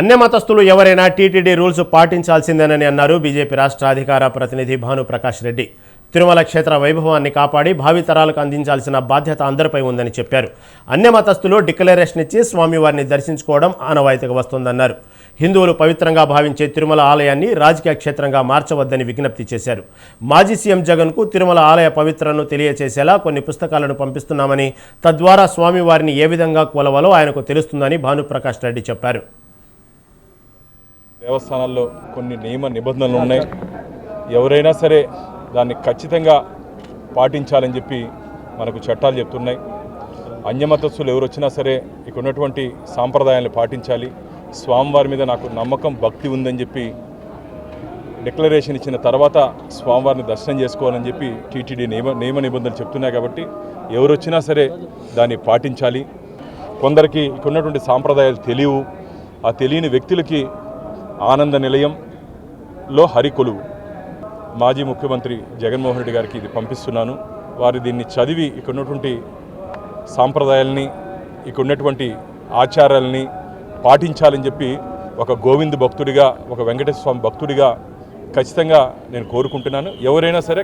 అన్య మతస్థులు ఎవరైనా టీటీడీ రూల్స్ పాటించాల్సిందేనని అన్నారు బీజేపీ రాష్ట్ర అధికార ప్రతినిధి భానుప్రకాష్ రెడ్డి. తిరుమల క్షేత్ర వైభవాన్ని కాపాడి భావితరాలకు అందించాల్సిన బాధ్యత అందరిపై ఉందని చెప్పారు. అన్య మతస్థులు డిక్లరేషన్ ఇచ్చి స్వామివారిని దర్శించుకోవడం ఆనవాయితీగా వస్తోందన్నారు. హిందువులు పవిత్రంగా భావించే తిరుమల ఆలయాన్ని రాజకీయ క్షేత్రంగా మార్చవద్దని విజ్ఞప్తి చేశారు. మాజీ సీఎం జగన్కు తిరుమల ఆలయ పవిత్రను తెలియచేసేలా కొన్ని పుస్తకాలను పంపిస్తున్నామని తద్వారా స్వామివారిని ఏ విధంగా కొలవాలో ఆయనకు తెలుస్తుందని భానుప్రకాష్ రెడ్డి చెప్పారు. దేవస్థానాల్లో కొన్ని నియమ నిబంధనలు ఉన్నాయి. ఎవరైనా సరే దాన్ని ఖచ్చితంగా పాటించాలని చెప్పి మనకు చట్టాలు చెప్తున్నాయి. అన్యమతస్సులు ఎవరు వచ్చినా సరే ఇక్కడ ఉన్నటువంటి సాంప్రదాయాలను పాటించాలి. స్వామివారి మీద నాకు నమ్మకం భక్తి ఉందని చెప్పి డిక్లరేషన్ ఇచ్చిన తర్వాత స్వామివారిని దర్శనం చేసుకోవాలని చెప్పి టీటీడీ నియమ నియమ నిబంధనలు చెప్తున్నాయి కాబట్టి ఎవరు వచ్చినా సరే దాన్ని పాటించాలి. కొందరికి ఇక్కడ ఉన్నటువంటి సాంప్రదాయాలు తెలియవు. ఆ తెలియని వ్యక్తులకి ఆనంద నిలయంలో హరికొలువు మాజీ ముఖ్యమంత్రి జగన్మోహన్ రెడ్డి గారికి ఇది పంపిస్తున్నాను. వారు దీన్ని చదివి ఇక్కడ ఉన్నటువంటి సాంప్రదాయాల్ని ఇక్కడ ఉన్నటువంటి ఆచారాలని పాటించాలని చెప్పి ఒక గోవింద్ భక్తుడిగా ఒక వెంకటేశ్వర స్వామి భక్తుడిగా ఖచ్చితంగా నేను కోరుకుంటున్నాను. ఎవరైనా సరే